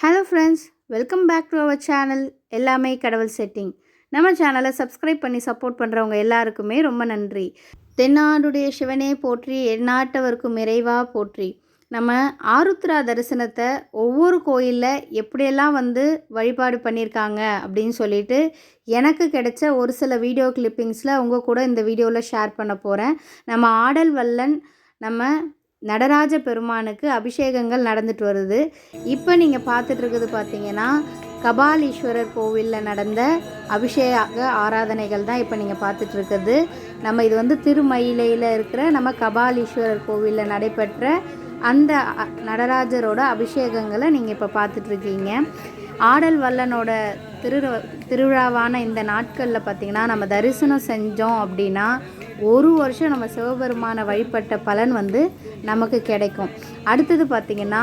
Hello friends welcome back to our channel எல்லாமே கடவுள் setting நம்ம சேனலை சப்ஸ்கிரைப் பண்ணி சப்போர்ட் பண்ணுறவங்க எல்லாருக்குமே ரொம்ப நன்றி. தென்னாடுடைய சிவனே போற்றி எந்நாட்டவருக்கும் இறைவா போற்றி. நம்ம ஆருத்ரா தரிசனத்தை ஒவ்வொரு கோயிலில் எப்படியெல்லாம் வந்து வழிபாடு பண்ணியிருக்காங்க அப்படின்னு சொல்லிட்டு எனக்கு கிடைச்ச ஒரு சில வீடியோ கிளிப்பிங்ஸில் உங்கள் கூட இந்த வீடியோவில் ஷேர் பண்ண போகிறேன் நம்ம ஆடல் வல்லன் நம்ம நடராஜ பெருமானுக்கு அபிஷேகங்கள் நடந்துட்டு வருது. இப்போ நீங்கள் பார்த்துட்ருக்குது பார்த்தீங்கன்னா கபாலீஸ்வரர் கோவிலில் நடந்த அபிஷேக ஆராதனைகள் தான் இப்போ நீங்கள் பார்த்துட்ருக்குது நம்ம இது வந்து திருமயிலையில் இருக்கிற நம்ம கபாலீஸ்வரர் கோவிலில் நடைபெற்ற அந்த நடராஜரோட அபிஷேகங்களை நீங்கள் இப்போ பார்த்துட்ருக்கீங்க ஆடல் வல்லனோட திரு திருவிழாவான இந்த நாட்களில் பார்த்திங்கன்னா நம்ம தரிசனம் செஞ்சோம் அப்படின்னா ஒரு வருஷம் நம்ம சிவபெருமானை வழிபட்ட பலன் வந்து நமக்கு கிடைக்கும். அடுத்தது பார்த்திங்கன்னா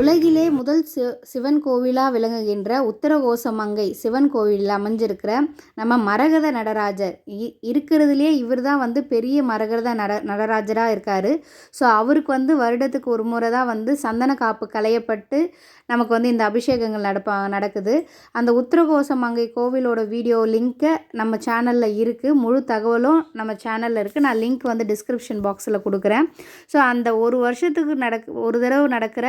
உலகிலே முதல் சி சிவன் கோவிலாக விளங்குகின்ற உத்தரகோசமங்கை சிவன் கோவிலில் அமைஞ்சிருக்கிற நம்ம மரகத நடராஜர். இ இருக்கிறதுலே இவர் தான் வந்து பெரிய மரகத நட நடராஜராக இருக்கார். ஸோ அவருக்கு வந்து வருடத்துக்கு ஒரு முறை தான் வந்து சந்தன காப்பு களையப்பட்டு நமக்கு வந்து இந்த அபிஷேகங்கள் நடப்பா நடக்குது. அந்த உத்தரகோசமங்கை கோவிலோட வீடியோ லிங்க்கை நம்ம சேனலில் இருக்குது முழு தகவலும் நம்ம சேனலில் இருக்குது நான் லிங்க் வந்து டிஸ்கிரிப்ஷன் பாக்ஸில் கொடுக்குறேன். ஸோ அந்த ஒரு வருஷத்துக்கு நடக் ஒரு தடவை நடக்கிற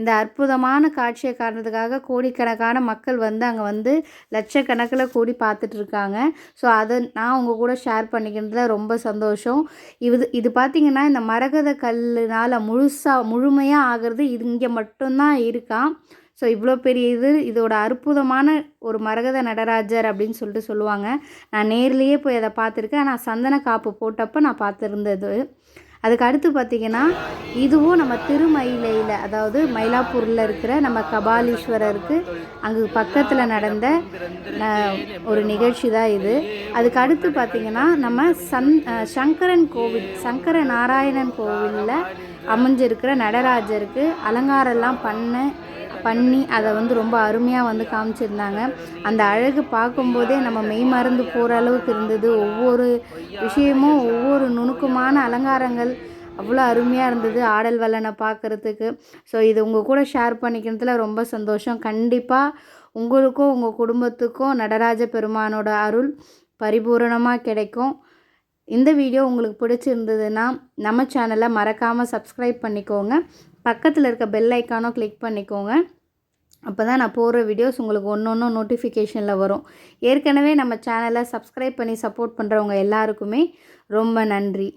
இந்த அற்புதமான காட்சியை காரணத்துக்காக கோடிக்கணக்கான மக்கள் வந்து அங்கே வந்து லட்சக்கணக்கில் கூடி பார்த்துட்டு இருக்காங்க. ஸோ அதை நான் உங்கள் கூட ஷேர் பண்ணிக்கிறதுல ரொம்ப சந்தோஷம். இது இது பார்த்திங்கன்னா இந்த மரகத கல்லுனால் முழுசாக முழுமையாக ஆகிறது இது இங்கே மட்டும்தான் இருக்கான் ஸோ இவ்வளோ பெரிய இது இதோட அற்புதமான ஒரு மரகத நடராஜர் அப்படின்னு சொல்லிட்டு சொல்லுவாங்க. நான் நேர்லேயே போய் அதை பார்த்துருக்கேன். ஆனால் சந்தன காப்பு போட்டப்போ நான் பார்த்துருந்தது. அதுக்கு அடுத்து பார்த்திங்கன்னா இதுவும் நம்ம திருமயிலையில் அதாவது மயிலாப்பூரில் இருக்கிற நம்ம கபாலீஸ்வரருக்கு அங்கு பக்கத்தில் நடந்த ஒரு நிகழ்ச்சி தான் இது. அதுக்கு அடுத்து பார்த்திங்கன்னா நம்ம சன் சங்கரன் கோவில் சங்கர நாராயணன் கோவிலில் அமைஞ்சிருக்கிற நடராஜருக்கு அலங்காரம்லாம் பண்ண பண்ணி அதை வந்து ரொம்ப அருமையாக வந்து காமிச்சிருந்தாங்க. அந்த அழகு பார்க்கும்போதே நம்ம மெய் மறந்து போகிற அளவுக்கு இருந்தது. ஒவ்வொரு விஷயமும் ஒவ்வொரு நுணுக்கமான அலங்காரங்கள் அவ்வளோ அருமையாக இருந்தது ஆடல் வல்லனை பார்க்குறதுக்கு. ஸோ இது உங்கள் கூட ஷேர் பண்ணிக்கிறதுல ரொம்ப சந்தோஷம். கண்டிப்பாக உங்களுக்கும் உங்கள் குடும்பத்துக்கும் நடராஜ பெருமானோட அருள் பரிபூரணமாக கிடைக்கும். இந்த வீடியோ உங்களுக்கு பிடிச்சிருந்ததுன்னா நம்ம சேனலை மறக்காமல் சப்ஸ்கிரைப் பண்ணிக்கோங்க. பக்கத்தில் இருக்க பெல் ஐக்கானும் கிளிக் பண்ணிக்கோங்க. அப்போ தான் நான் போடுற வீடியோஸ் உங்களுக்கு ஒன்று ஒன்று நோட்டிஃபிகேஷனில் வரும். ஏற்கனவே நம்ம சேனலை சப்ஸ்கிரைப் பண்ணி சப்போர்ட் பண்ணுறவங்க எல்லாருக்குமே ரொம்ப நன்றி.